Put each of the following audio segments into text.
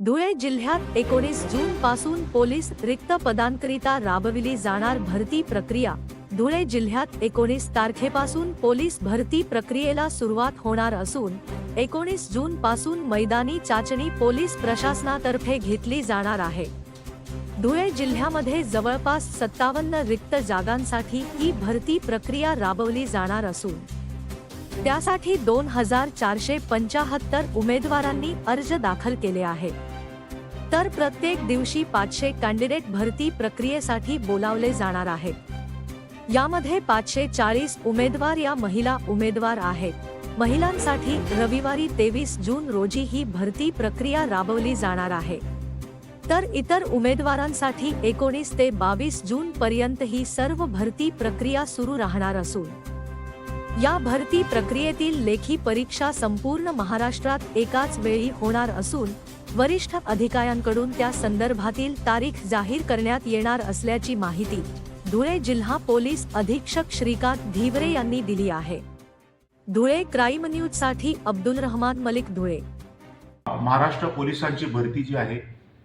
धुळे जिल्ह्यात एकोणीस जून पासून पोलीस रिक्त पदांकरिता राबविली जाणार भरती प्रक्रिया. धुळे जिल्ह्यात एकोणीस तारखेपासून पोलीस भरती प्रक्रियेला सुरुवात होणार असून एकोणीस जून पासून मैदानी चाचणी पोलीस प्रशासनातर्फे घेतली जाणार आहे. धुळे जिल्ह्यामध्ये जवळपास सत्तावन्न रिक्त जागांसाठी ही भरती प्रक्रिया राबवली जाणार असून त्यासाठी दोन हजार चारशे पंचाहत्तर उमेदवारांनी अर्ज दाखल केले आहेत. तर प्रत्येक दिवशी पाचशे कॅन्डिडेट भरती प्रक्रियेसाठी बोलावले जाणार आहेत यामध्ये पाचशे चाळीस उमेदवार या महिला उमेदवार आहेत. महिलांसाठी रविवारी तेवीस जून रोजी ही भरती प्रक्रिया राबवली जाणार आहे. तर इतर उमेदवारांसाठी एकोणीस ते बावीस जून पर्यंत ही सर्व भरती प्रक्रिया सुरू राहणार असून या भरती प्रक्रियेतील लेखी परीक्षा संपूर्ण महाराष्ट्रात एकाच वेळी होणार असून वरिष्ठ अधिकाऱ्यांकडून त्या संदर्भातील तारीख जाहीर करण्यात येणार असल्याची माहिती धुळे जिल्हा पोलीस अधीक्षक श्रीकांत धिवरे यांनी दिली आहे. धुळे क्राईम न्यूजसाठी अब्दुल रहमान मलिक धुळे. महाराष्ट्र पोलिसांची भरती जी आहे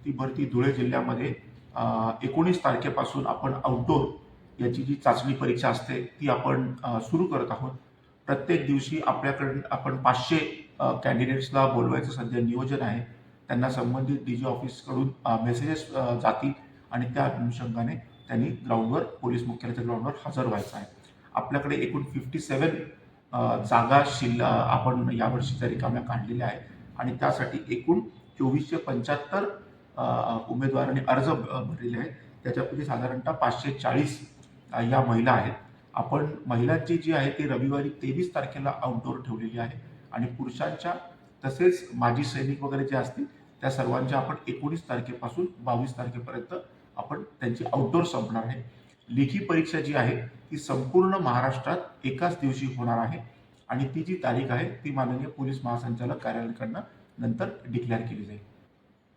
ती भरती धुळे जिल्ह्यामध्ये एकोणीस तारखेपासून आपण आउटडोर याची जी चाचणी परीक्षा असते ती आपण सुरू करत आहोत. प्रत्येक दिवशी आपल्याकडे आपण पाचशे कॅन्डिडेट्सला बोलवायचं सध्या नियोजन आहे. त्यांना संबंधित डी जी ऑफिसकडून मेसेजेस जातील आणि त्या अनुषंगाने त्यांनी ग्राउंडवर पोलीस मुख्यालयाच्या ग्राउंडवर हजर व्हायचं आहे. आपल्याकडे एकूण फिफ्टी सेवन जागा शिल्ल आपण यावर्षीच्या रिकाम्या काढलेल्या आहेत. आणि त्यासाठी एकूण चोवीसशे पंच्याहत्तर उमेदवारांनी अर्ज भरलेले आहेत. त्याच्यापैकी साधारणतः पाचशे चाळीस या महिला आहेत. आपण महिलांची जी आहे ती रविवारी तेवीस तारखेला आउटडोर ठेवलेली आहे. आणि पुरुषांच्या तसेच माजी सैनिक वगैरे जे असतील त्या सर्वांच्या आपण एकोणीस तारखेपासून बावीस तारखेपर्यंत आपण त्यांची आउटडोर संपणार आहे. लेखी परीक्षा जी आहे ती संपूर्ण महाराष्ट्रात एकाच दिवशी होणार आहे. आणि ती जी तारीख आहे ती माननीय पोलीस महासंचालक कार्यालयाकडनं नंतर डिक्लेअर केली जाईल.